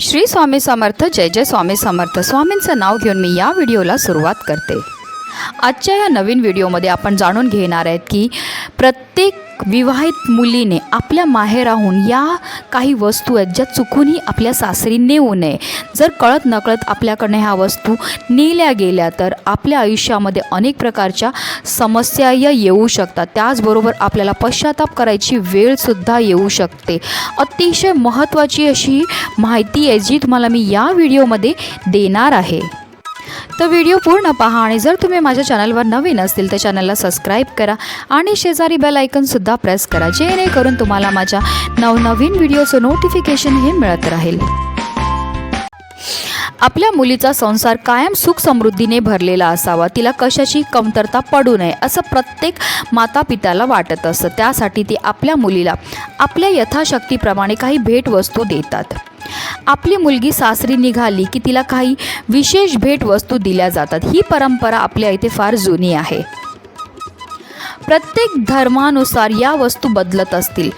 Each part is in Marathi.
श्री स्वामी समर्थ जय जय स्वामी समर्थ. स्वामींचं नाव घेऊन मी या व्हिडिओला सुरुवात करते. आजच्या या नवीन व्हिडिओमध्ये आपण जाणून घेणार आहेत की प्रत्येक विवाहित मुलीने आपल्या माहेराहून या काही वस्तू आहेत ज्या चुकूनही आपल्या सासरी नेऊ नये. जर कळत नकळत आपल्याकडनं ह्या वस्तू नेल्या गेल्या तर आपल्या आयुष्यामध्ये अनेक प्रकारच्या समस्या या येऊ शकतात. त्याचबरोबर आपल्याला पश्चाताप करायची वेळसुद्धा येऊ शकते. अतिशय महत्त्वाची अशी माहिती आहे जी तुम्हाला मी या व्हिडिओमध्ये देणार आहे. तर व्हिडिओ पूर्ण पहा आणि जर तुम्ही माझ्या चॅनलवर नवीन असतील तर चॅनलला सबस्क्राईब करा आणि शेजारी बेल आयकनसुद्धा प्रेस करा जेणेकरून तुम्हाला माझ्या नवनवीन व्हिडिओचं नोटिफिकेशन हे मिळत राहील. आपल्या मुलीचा संसार कायम सुख समृद्धीने भरलेला असावा. तिला कशाची कमतरता पडू नये असं प्रत्येक माता पित्याला वाटत असतं. त्यासाठी ती आपल्या मुलीला आपल्या यथाशक्तीप्रमाणे काही भेटवस्तू देतात. आपली मुलगी सासरी निघाली की तिला काही विशेष भेटवस्तू दिल्या जातात. ही परंपरा आपल्या इथे फार जुनी आहे. प्रत्येक धर्मानुसार या वस्तू बदलत असतील.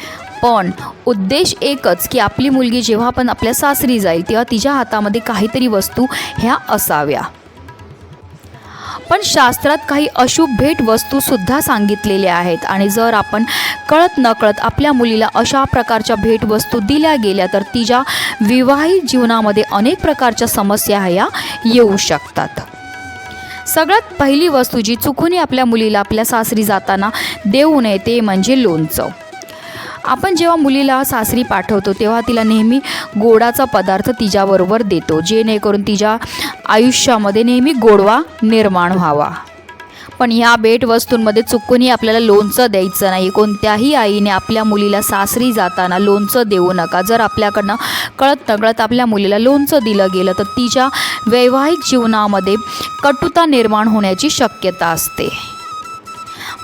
पण उद्देश एकच की आपली मुलगी जेव्हा पण आपल्या सासरी जाईल तेव्हा तिच्या हातामध्ये काहीतरी वस्तू ह्या असाव्या. पण शास्त्रात काही अशुभ भेट वस्तूसुद्धा सांगितलेल्या आहेत. आणि जर आपण कळत नकळत आपल्या मुलीला अशा प्रकारच्या भेटवस्तू दिल्या गेल्या तर तिच्या विवाहित जीवनामध्ये अनेक प्रकारच्या समस्या ह्या येऊ शकतात. सगळ्यात पहिली वस्तू जी चुकूनही आपल्या मुलीला आपल्या सासरी जाताना देऊ नये ते म्हणजे लोणचं. आपण जेव्हा मुलीला सासरी पाठवतो तेव्हा तिला नेहमी गोडाचा पदार्थ तिच्याबरोबर देतो जेणेकरून तिच्या आयुष्यामध्ये नेहमी गोडवा निर्माण व्हावा. पण ह्या भेटवस्तूंमध्ये चुकूनही आपल्याला लोणचं द्यायचं नाही. कोणत्याही आईने आपल्या मुलीला सासरी जाताना लोणचं देऊ नका. जर आपल्याकडनं कळत नकळत आपल्या मुलीला लोणचं दिलं गेलं तर तिच्या वैवाहिक जीवनामध्ये कटुता निर्माण होण्याची शक्यता असते.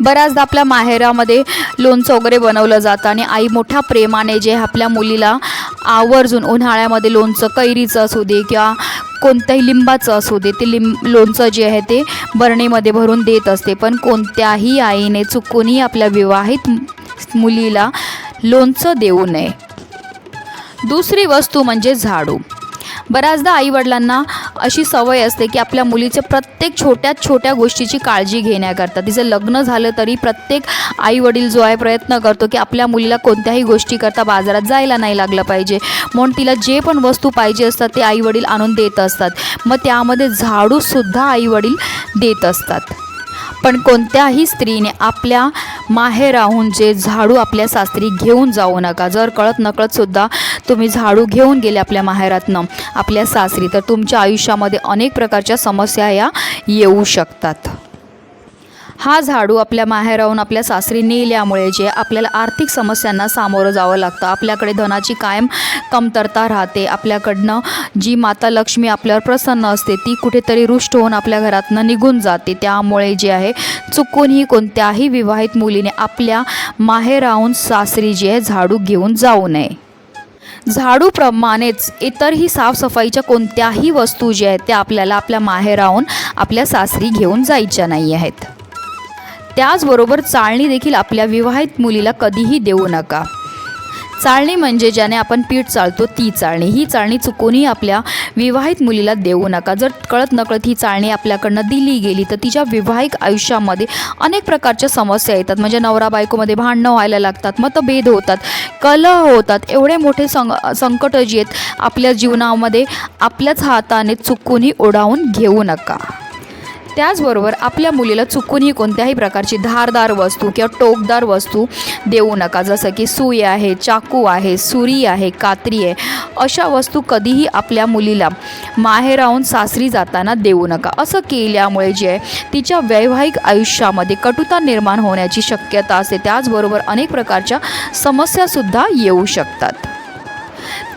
बऱ्याचदा आपल्या माहेरामध्ये लोणचं वगैरे बनवलं जातं आणि आई मोठ्या प्रेमाने जे आपल्या मुलीला आवर्जून उन्हाळ्यामध्ये लोणचं कैरीचं असू दे किंवा कोणत्याही लिंबाचं असू दे ते लिंब लोणचं जे आहे ते बरणीमध्ये भरून देत असते. पण कोणत्याही आईने चुकूनही आपल्या विवाहित मुलीला लोणचं देऊ नये. दुसरी वस्तू म्हणजे झाडू. बऱ्याचदा आईवडिलांना अशी सवय असते की आपल्या मुलीचे प्रत्येक छोट्यात छोट्या गोष्टीची काळजी घेण्याकरता. तिचं लग्न झालं तरी प्रत्येक आईवडील जो आहे प्रयत्न करतो की आपल्या मुलीला कोणत्याही गोष्टीकरता बाजारात जायला नाही लागलं पाहिजे. म्हणून तिला जे पण वस्तू पाहिजे असतात ते आईवडील आणून देत असतात. मग त्यामध्ये झाडूसुद्धा आईवडील देत असतात. पण कोणत्याही स्त्रीने आपल्या माहेराहून जे झाडू आपल्या सासरी घेऊन जाऊ नका. जर कळत नकळतसुद्धा तुम्ही झाडू घेऊन गेले आपल्या माहेरातनं आपल्या सासरी तर तुमच्या आयुष्यामध्ये अनेक प्रकारच्या समस्या या येऊ शकतात. हा झाडू आपल्या माहेराहून आपल्या सासरी नेल्यामुळे जे आपल्याला आर्थिक समस्यांना सामोरं जावं लागतं. आपल्याकडे धनाची कायम कमतरता राहते. आपल्याकडनं जी माता लक्ष्मी आपल्यावर प्रसन्न असते ती कुठेतरी रुष्ट होऊन आपल्या घरातनं निघून जाते. त्यामुळे जे आहे चुकूनही कोणत्याही विवाहित मुलीने आपल्या माहेराहून सासरी जे आहे झाडू घेऊन जाऊ नये. झाडूप्रमाणेच इतरही साफसफाईच्या कोणत्याही वस्तू ज्या आहेत त्या आपल्याला आपल्या माहेराहून आपल्या सासरी घेऊन जायच्या नाही आहेत. त्याचबरोबर चाळणी देखील आपल्या विवाहित मुलीला कधीही देऊ नका. चाळणी म्हणजे ज्याने आपण पीठ चाळतो ती चाळणी. ही चाळणी चुकूनही आपल्या विवाहित मुलीला देऊ नका. जर कळत नकळत ही चाळणी आपल्याकडनं दिली गेली तर तिच्या विवाहिक आयुष्यामध्ये अनेक प्रकारच्या समस्या येतात. म्हणजे नवरा बायकोमध्ये भांडणं व्हायला लागतात मतभेद होतात कलह होतात. एवढे मोठे सं संकट जी आहेत आपल्या जीवनामध्ये आपल्याच हाताने चुकूनही ओढावून घेऊ नका. त्याचबरोबर आपल्या मुलीला चुकूनही कोणत्याही प्रकारची धारदार वस्तू किंवा टोकदार वस्तू देऊ नका. जसं की सुई आहे चाकू आहे सुरी आहे कात्री आहे अशा वस्तू कधीही आपल्या मुलीला माहेराहून सासरी जाताना देऊ नका. असं केल्यामुळे जे आहे तिच्या वैवाहिक आयुष्यामध्ये कटुता निर्माण होण्याची शक्यता असते. त्याचबरोबर अनेक प्रकारच्या समस्यासुद्धा येऊ शकतात.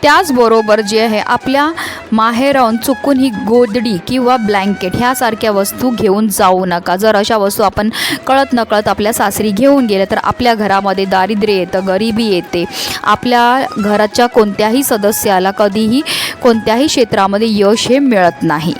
त्याचबरोबर जे आहे आपल्या माहेरॉन चुकून ही गोदडी किंवा ब्लँकेट ह्यासारख्या वस्तू घेऊन जाऊ नका. जर अशा वस्तू आपण कळत नकळत आपल्या सासरी घेऊन गेल्या तर आपल्या घरामध्ये दारिद्र्य येतं गरिबी येते. आपल्या घराच्या कोणत्याही सदस्याला कधीही कोणत्याही क्षेत्रामध्ये यश हे मिळत नाही.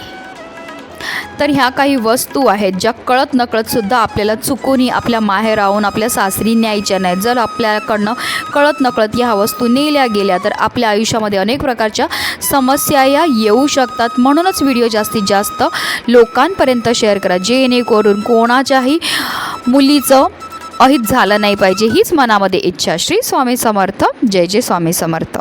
तर ह्या काही वस्तू आहेत ज्या कळत नकळत सुद्धा आपल्याला चुकूनही आपल्या माहेराहून आपल्या सासरी न्यायच्या नाहीत. जर आपल्याकडनं कळत नकळत ह्या वस्तू नेल्या गेल्या तर आपल्या आयुष्यामध्ये अनेक प्रकारच्या समस्या या येऊ शकतात. म्हणूनच व्हिडिओ जास्तीत जास्त लोकांपर्यंत शेअर करा. जेणेकरून कोणाच्याही मुलीचं अहित झालं नाही पाहिजे हीच मनामध्ये इच्छा. श्री स्वामी समर्थ. जय जय स्वामी समर्थ.